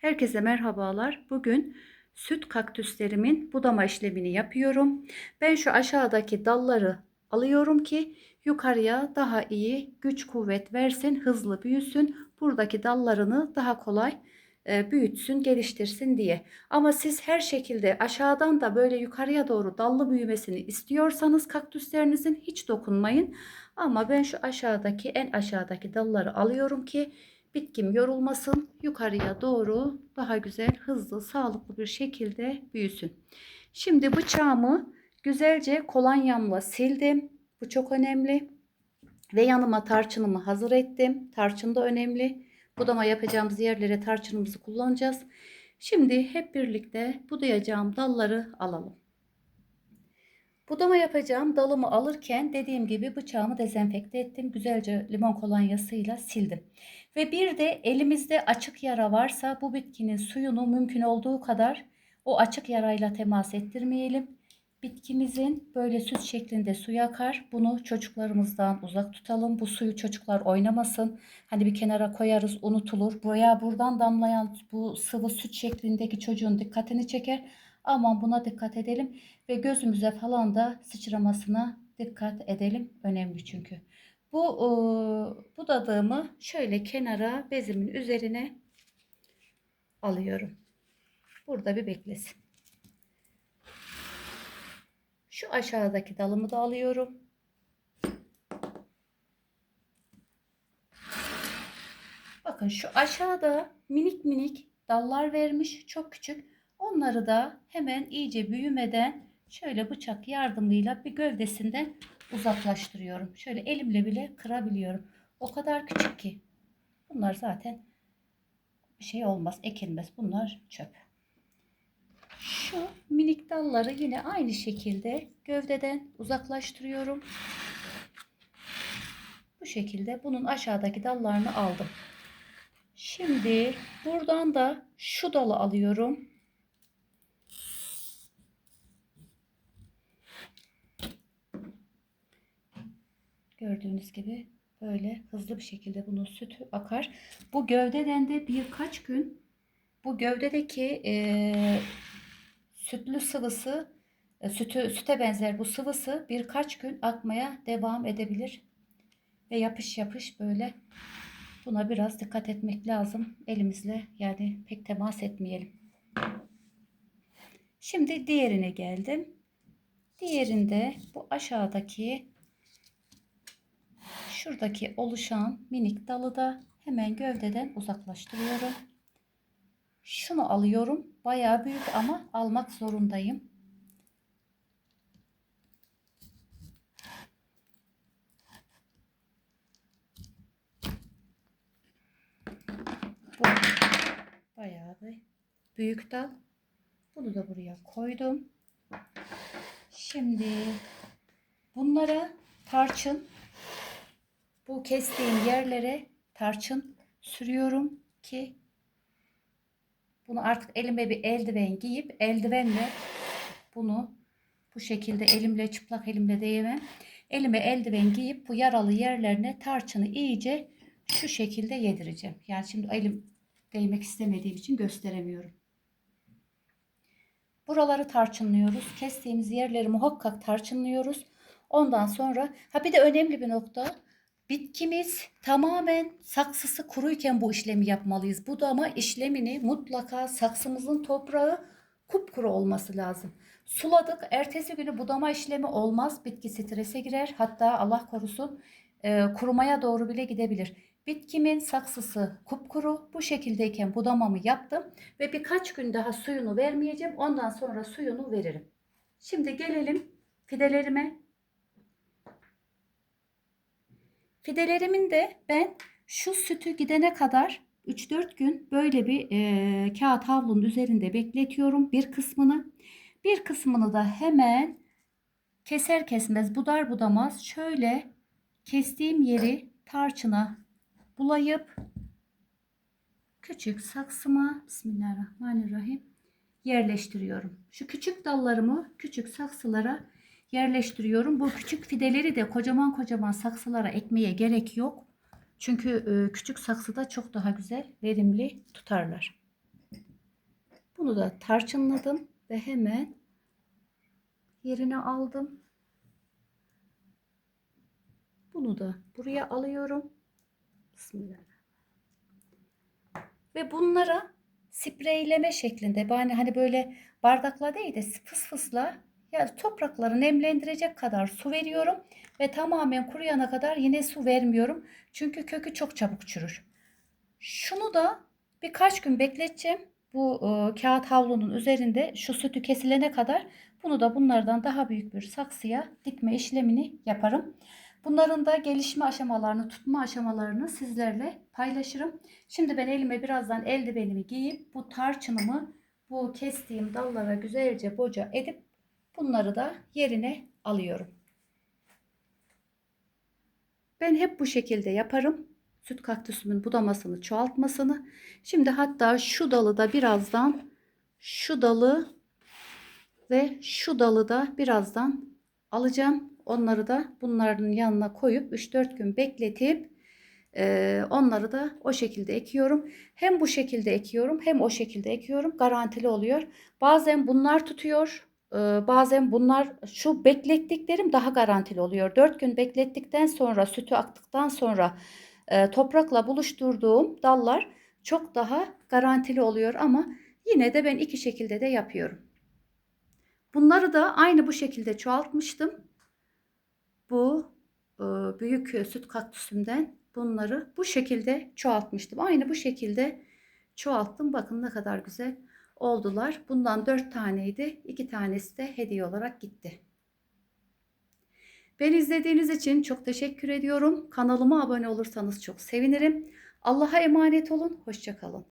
Herkese merhabalar. Bugün süt kaktüslerimin budama işlemini yapıyorum. Ben şu aşağıdaki dalları alıyorum ki yukarıya daha iyi güç kuvvet versin, hızlı büyüsün. Buradaki dallarını daha kolay e, büyütsün, geliştirsin diye. Ama siz her şekilde aşağıdan da böyle yukarıya doğru dallı büyümesini istiyorsanız kaktüslerinizin hiç dokunmayın. Ama ben şu aşağıdaki en aşağıdaki dalları alıyorum ki bitkim yorulmasın. Yukarıya doğru daha güzel, hızlı, sağlıklı bir şekilde büyüsün. Şimdi bıçağımı güzelce kolonyamla sildim. Bu çok önemli. Ve yanıma tarçınımı hazır ettim. Tarçın da önemli. Budama yapacağımız yerlere tarçınımızı kullanacağız. Şimdi hep birlikte budayacağım dalları alalım. Budama yapacağım dalımı alırken dediğim gibi bıçağımı dezenfekte ettim. Güzelce limon kolonyasıyla sildim. Ve bir de elimizde açık yara varsa bu bitkinin suyunu mümkün olduğu kadar o açık yarayla temas ettirmeyelim. Bitkimizin böyle süt şeklinde suyu akar. Bunu çocuklarımızdan uzak tutalım. Bu suyu çocuklar oynamasın. Hani bir kenara koyarız unutulur. Buraya buradan damlayan bu sıvı süt şeklindeki çocuğun dikkatini çeker. Aman buna dikkat edelim ve gözümüze falan da sıçramasına dikkat edelim. Önemli çünkü. Bu e, budadığımı şöyle kenara bezimin üzerine alıyorum. Burada bir beklesin. Şu aşağıdaki dalımı da alıyorum. Bakın şu aşağıda minik minik dallar vermiş. Çok küçük. Onları da hemen iyice büyümeden şöyle bıçak yardımıyla bir gövdesinden uzaklaştırıyorum. Şöyle elimle bile kırabiliyorum. O kadar küçük ki. Bunlar zaten bir şey olmaz, ekilmez. Bunlar çöp. Şu minik dalları yine aynı şekilde gövdeden uzaklaştırıyorum. Bu şekilde bunun aşağıdaki dallarını aldım. Şimdi buradan da şu dalı alıyorum. Gördüğünüz gibi böyle hızlı bir şekilde bunun sütü akar. Bu gövdeden de birkaç gün bu gövdedeki e, sütlü sıvısı e, sütü süte benzer bu sıvısı birkaç gün akmaya devam edebilir. Ve yapış yapış böyle buna biraz dikkat etmek lazım. Elimizle yani pek temas etmeyelim. Şimdi diğerine geldim. Diğerinde bu aşağıdaki şuradaki oluşan minik dalı da hemen gövdeden uzaklaştırıyorum. Şunu alıyorum. Bayağı büyük ama almak zorundayım. Bu bayağı bir büyük dal. Bunu da buraya koydum. Şimdi bunlara tarçın bu kestiğim yerlere tarçın sürüyorum ki bunu artık elime bir eldiven giyip eldivenle bunu bu şekilde elimle çıplak elimle değemem. Elime eldiven giyip bu yaralı yerlerine tarçını iyice şu şekilde yedireceğim. Yani şimdi elim değmek istemediğim için gösteremiyorum. Buraları tarçınlıyoruz. Kestiğimiz yerleri muhakkak tarçınlıyoruz. Ondan sonra ha bir de önemli bir nokta Bitkimiz tamamen saksısı kuruyken bu işlemi yapmalıyız. Budama işlemini mutlaka saksımızın toprağı kupkuru olması lazım. Suladık. Ertesi günü budama işlemi olmaz. Bitki strese girer. Hatta Allah korusun e, kurumaya doğru bile gidebilir. Bitkimin saksısı kupkuru. Bu şekildeyken budamamı yaptım. Ve birkaç gün daha suyunu vermeyeceğim. Ondan sonra suyunu veririm. Şimdi gelelim fidelerime. Fidelerimin de ben şu sütü gidene kadar 3-4 gün böyle bir e, kağıt havlunun üzerinde bekletiyorum bir kısmını. Bir kısmını da hemen keser kesmez budar budamaz şöyle kestiğim yeri tarçına bulayıp küçük saksıma Bismillahirrahmanirrahim yerleştiriyorum. Şu küçük dallarımı küçük saksılara yerleştiriyorum. Bu küçük fideleri de kocaman kocaman saksılara ekmeye gerek yok. Çünkü e, küçük saksıda çok daha güzel, verimli tutarlar. Bunu da tarçınladım ve hemen yerine aldım. Bunu da buraya alıyorum. Bismillah. Ve bunlara spreyleme şeklinde yani hani böyle bardakla değil de fıs fısla ya toprakları nemlendirecek kadar su veriyorum ve tamamen kuruyana kadar yine su vermiyorum. Çünkü kökü çok çabuk çürür. Şunu da birkaç gün bekleteceğim. Bu e, kağıt havlunun üzerinde şu sütü kesilene kadar bunu da bunlardan daha büyük bir saksıya dikme işlemini yaparım. Bunların da gelişme aşamalarını, tutma aşamalarını sizlerle paylaşırım. Şimdi ben elime birazdan eldivenimi giyip bu tarçınımı bu kestiğim dallara güzelce boca edip bunları da yerine alıyorum. Ben hep bu şekilde yaparım. Süt kaktüsümün budamasını, çoğaltmasını. Şimdi hatta şu dalı da birazdan şu dalı ve şu dalı da birazdan alacağım. Onları da bunların yanına koyup 3-4 gün bekletip e, onları da o şekilde ekiyorum. Hem bu şekilde ekiyorum hem o şekilde ekiyorum. Garantili oluyor. Bazen bunlar tutuyor. Bazen bunlar şu beklettiklerim daha garantili oluyor. 4 gün beklettikten sonra sütü aktıktan sonra toprakla buluşturduğum dallar çok daha garantili oluyor ama yine de ben iki şekilde de yapıyorum. Bunları da aynı bu şekilde çoğaltmıştım. Bu büyük süt kaktüsümden bunları bu şekilde çoğaltmıştım. Aynı bu şekilde çoğalttım. Bakın ne kadar güzel oldular. Bundan 4 taneydi. 2 tanesi de hediye olarak gitti. Beni izlediğiniz için çok teşekkür ediyorum. Kanalıma abone olursanız çok sevinirim. Allah'a emanet olun. Hoşçakalın.